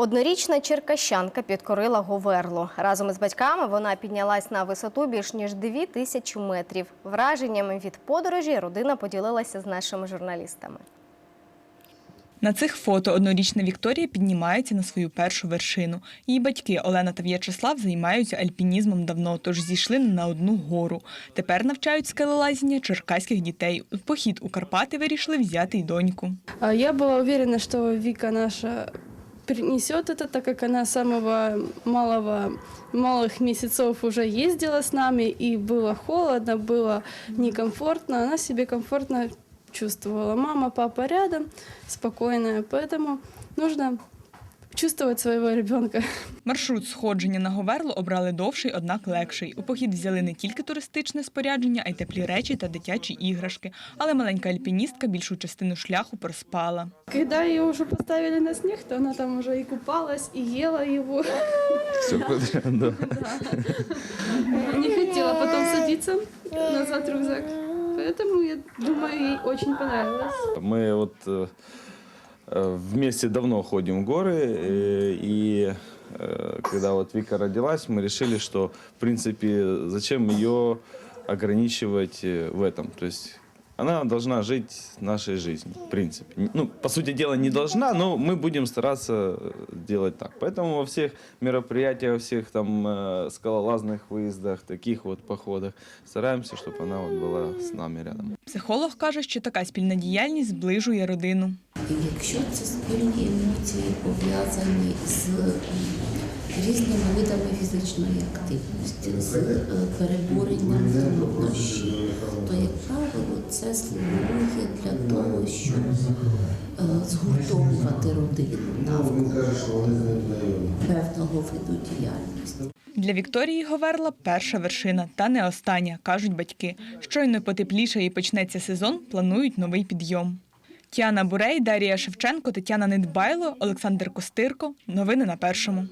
Однорічна черкащанка підкорила Говерлу. Разом із батьками вона піднялась на висоту більш ніж 2 тисячі метрів. Враженнями від подорожі родина поділилася з нашими журналістами. На цих фото однорічна Вікторія піднімається на свою першу вершину. Її батьки Олена та В'ячеслав займаються альпінізмом давно, тож зійшли на одну гору. Тепер навчають скелелазіння черкаських дітей. У похід у Карпати вирішили взяти й доньку. Я была уверена, что Вика наша принесет это, так как она с самого малого, малых месяцев уже ездила с нами, и было холодно, было некомфортно. Она себе комфортно чувствовала. Мама, папа рядом, спокойная, поэтому нужно чувствовать своего ребенка. Маршрут сходження на Говерлу обрали довший, однак легший. У похід взяли не тільки туристичне спорядження, а й теплі речі та дитячі іграшки. Але маленька альпіністка більшу частину шляху проспала. Когда ее уже поставили на снег, то она там уже и купалась, и ела его. Все подряд, да. Не хотела потом садиться назад в рюкзак. Поэтому, я думаю, ей очень понравилось. Мы вот э, э, вместе давно ходим в горы, э, и э, когда вот Вика родилась, мы решили, что, в принципе, зачем ее ограничивать э, в этом. То есть она должна жить нашей жизнью, в принципе. Ну, по сути дела, не должна, но мы будем стараться э, делать так. Поэтому во всех мероприятиях, во всех там э, скалолазных выездах, таких вот походах стараемся, чтобы она вот была с нами рядом. Психолог каже, що така спільна діяльність зближує родину. І якщо це спільні емоції пов'язані з різними видами фізичної активності, з е, переборенням труднощів, то, як правило, це слугує для того, щоб е, згуртовувати родину навколо певного виду діяльності. Для Вікторії Говерла перша вершина, та не остання, кажуть батьки. Щойно потепліше і почнеться сезон, планують новий підйом. Тіана Бурей, Дарія Шевченко, Тетяна Недбайло, Олександр Костирко. Новини на першому.